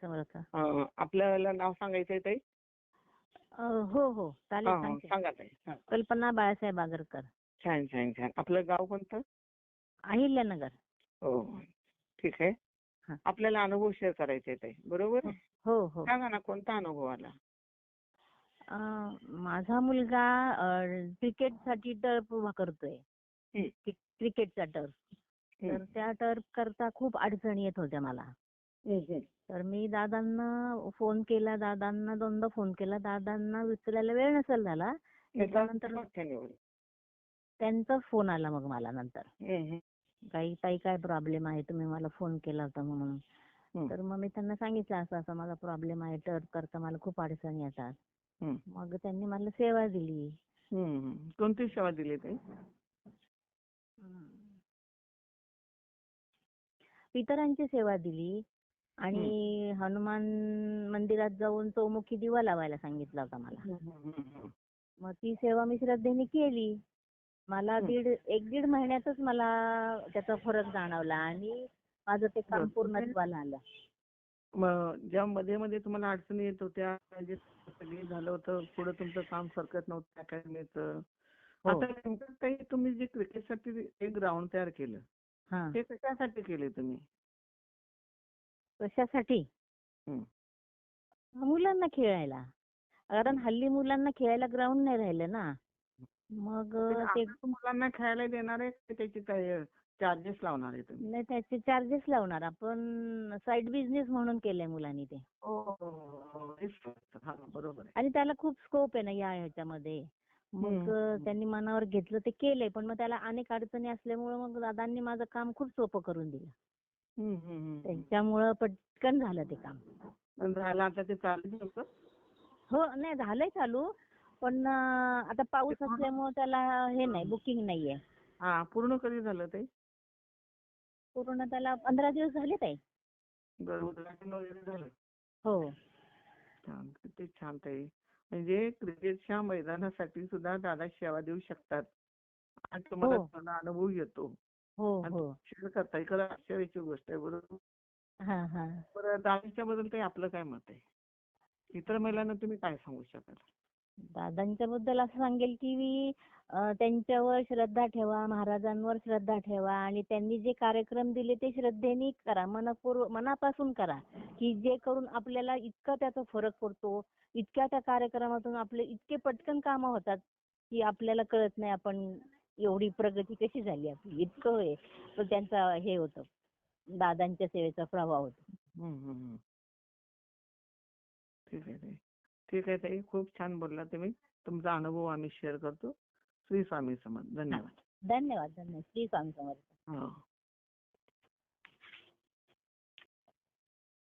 समर्थ आपल्याला नाव सांगायचंय ताई? हो हो. चालेल हा, हा, सांगते. सांगा ताई. हा. कल्पना बाळासाहेब आगरकर. छान छान छान. आपलं गाव कोणतं? अहिल्यानगर. हो ठीक आहे. हा. आपल्याला अनुभव शेअर करायचे ताई. बरोबर? हो हो सांगा ना कोणता अनुभव आला? अ, माझा मुलगा क्रिकेटसाठी टर्फ उभा करतोय. हं. क्रि- क्रिकेटचा टर्फ. हं. तर त्या टर्फ करता खूप अडचणी येत होत्या मला. हं, हं. तर मी दादांना फोन केला दादांना दोनदा फोन केला. दादांना उचलायला वेळ नसेल झाला. त्याच्यानंतर. त्यांचाच फोन आला मग मला नंतर. काही ताई काय प्रॉब्लेम आहे? तुम्ही मला फोन केला होता म्हणून. तर मग मी त्यांना सांगितलं असं असं माझा प्रॉब्लेम आहे. टर्फ करता मला खूप अडचणी येतात. मग त्यांनी मला सेवा दिली. कोणती सेवा दिली ताई? इतरांची सेवा दिली. आणि हनुमान मंदिरात जाऊन चौमुखी दिवा लावायला सांगितला होता मला. मग ती सेवा मी श्रद्धेने केली मला. दीड एक दीड महिन्यातच मला त्याचा फरक जाणवला आणि माझं ते काम. पूर्णत्वाला आलं मग ज्या मध्ये मध्ये तुम्हाला अडचणी येत होत्या म्हणजे सगळी झालं होतं पुढे तुमचं काम सरकत नव्हतं अकॅडमीचं हो. आता नेमकं काही तुम्ही जे क्रिकेटसाठी एक ग्राउंड तयार केलं हा ते कशासाठी केले तुम्ही कशासाठी. मुलांना खेळायला. कारण हल्ली मुलांना खेळायला ग्राउंड नाही राहिलं ना. मग ते मुलांना खेळायला देणार आहे की त्याची चार्जेस लावणार आहे तुम्ही? नाही त्याचे चार्जेस लावणार. आपण साईड बिझनेस म्हणून केलंय मुलांनी ते. हो, हो, हो, बरोबर आणि त्याला खूप स्कोप आहे ना या ह्याच्यामध्ये. मग. त्यांनी मनावर घेतलं ते केलंय. पण मग त्याला अनेक अडचणी असल्यामुळे मग दादांनी माझं काम खूप सोपं करून दिलं. त्यांच्यामुळं पटकन झालं ते काम. पण झालं आता ते चालू होतं? हो नाही झालंय चालू पण आता पाऊस ते असल्यामुळे त्याला हे नाही बुकिंग नाहीये. हा पूर्ण कधी झालं ते? पूर्ण त्याला पंधरा दिवस झाले ताई बरं उद्घाटन वगैरे झालं. हो. किती छान ताई. म्हणजे क्रिकेटच्या मैदानासाठी सुद्धा दादा सेवा देऊ शकतात. आणि तुम्हाला हो. अनुभव येतो. हो हो. करता खरं आश्चर्याची गोष्ट आहे बरोबर? हा हा. बरं दादाच्या बद्दल काही आपलं काय मत आहे? इतर महिलांना तुम्ही काय सांगू शकाल? दादांच्या बद्दल असं सांगेल की अं, त्यांच्यावर श्रद्धा ठेवा महाराजांवर श्रद्धा ठेवा आणि त्यांनी जे कार्यक्रम दिले ते श्रद्धेने करा मनपूर्व मनापासून करा की जे करून आपल्याला इतका त्याचा फरक पडतो इतक्या त्या कार्यक्रमातून आपले इतके पटकन कामं होतात की आपल्याला कळत नाही आपण एवढी प्रगती कशी झाली आपली? इतकं हे तर त्यांचा हे होतं. दादांच्या सेवेचा प्रभाव होतो. हम्म, हम्म, हम्म. ठीक आहे ठीक आहे ताई. खूप छान बोलला तुम्ही. तुमचा अनुभव आम्ही शेअर करतो. श्री स्वामी समर्थ. धन्यवाद. धन्यवाद धन्यवाद. श्री स्वामी समर्थ. हो.